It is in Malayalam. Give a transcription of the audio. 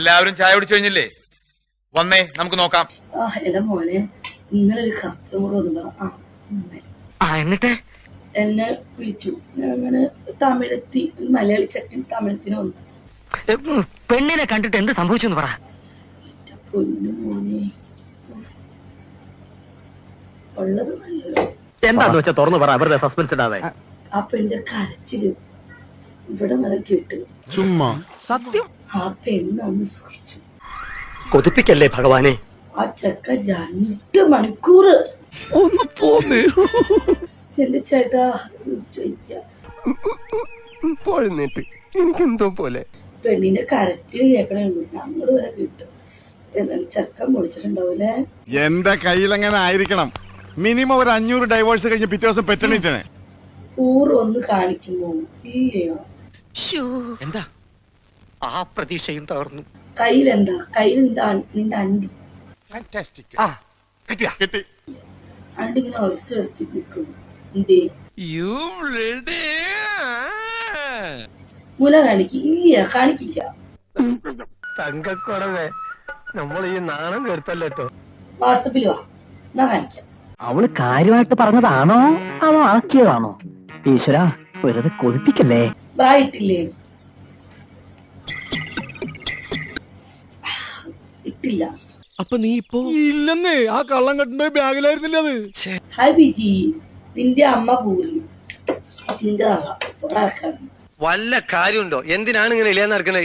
എല്ലാവരും ചായ കുടിച്ചു കഴിഞ്ഞില്ലേ? വന്നേ നമുക്ക് നോക്കാം. ആ എന്റെ മോനെ ഇന്നലെ ഒരു കസ്റ്റമർ വന്നതാ. എന്നിട്ട്? എന്നെ വിളിച്ചു. ഞാൻ അങ്ങനെ തമിഴത്തി മലയാളി ചട്ടൻ തമിഴത്തിന് വന്നു. പെണ്ണിനെ കണ്ടിട്ട് എന്ത് സംഭവിച്ചു പറ. പൊന്നു മോനെ. ഉള്ളത് നല്ലത്. എന്താന്ന് വെച്ചാ തുറന്നു പറ അവരുടെ സസ്പെൻസ് ഇടാതെ. ആ പെണ്ണിന്റെ കരച്ചിൽ. ഇവിടെ വരെ കേട്ട് ചുമ്മാ. സത്യം? ആ പെണ്ണ് അന്ന് സുഖിച്ചു കൊതിപ്പിക്കല്ലേ ഭഗവാനെ? ആ ചക്ക രണ്ട് മണിക്കൂർ ഒന്ന് പോന്നേ. എന്റെ ചേട്ടാ പോഴുന്നേറ്റ് എനിക്കെന്തോ പോലെ. പെണ്ണിന്റെ കരച്ചിൽ കേൾക്കണേ അങ്ങോട്ട് ഞങ്ങൾ വരെ കിട്ടും. എന്നാലും കയ്യിൽ എങ്ങനെ എന്റെ കയ്യിലെങ്ങനെ ആയിരിക്കണം? മിനിമം ഒരു അഞ്ഞൂറ് ഡൈവോഴ്സ് കഴിഞ്ഞ് പിറ്റേ ദിവസം പെറ്റണിട്ടിനെ ഊർ ഒന്ന് കാണിക്കുമോ? ഇല്ലയോ എന്താ? ആ പ്രതീക്ഷയും തകർന്നു. കയ്യിലെന്താ? നിന്റെ അണ്ടി. ഇങ്ങനെ ഒരച്ച് നിൽക്കും എന്തേ മുല കാണിക്കില്ല നമ്മൾ ഈ നാണം കെടുത്തല്ലോ കേട്ടോ വാട്സപ്പിൽ വാ. എന്നാ കാണിക്കാം. അവൾ കാര്യമായിട്ട് പറഞ്ഞതാണോ? അതോ ആക്കിയതാണോ? ഈശ്വര വെറുതെ കൊതിപ്പിക്കല്ലേ? ബ്രാ ഇട്ടില്ലേ. അപ്പൊ നീ ഇപ്പോ ഇല്ലെന്നേ ആ കള്ളം കെട്ടിന്റെ ബാഗിലായിരുന്നില്ല അത്? ഹായ് ബിജി നിന്റെ അമ്മ പൂരി നിന്റെ തള്ള വല്ല കാര്യമുണ്ടോ? എന്തിനാണ് ഇങ്ങനെ ഇല്ലാന്ന് നടക്കണേ?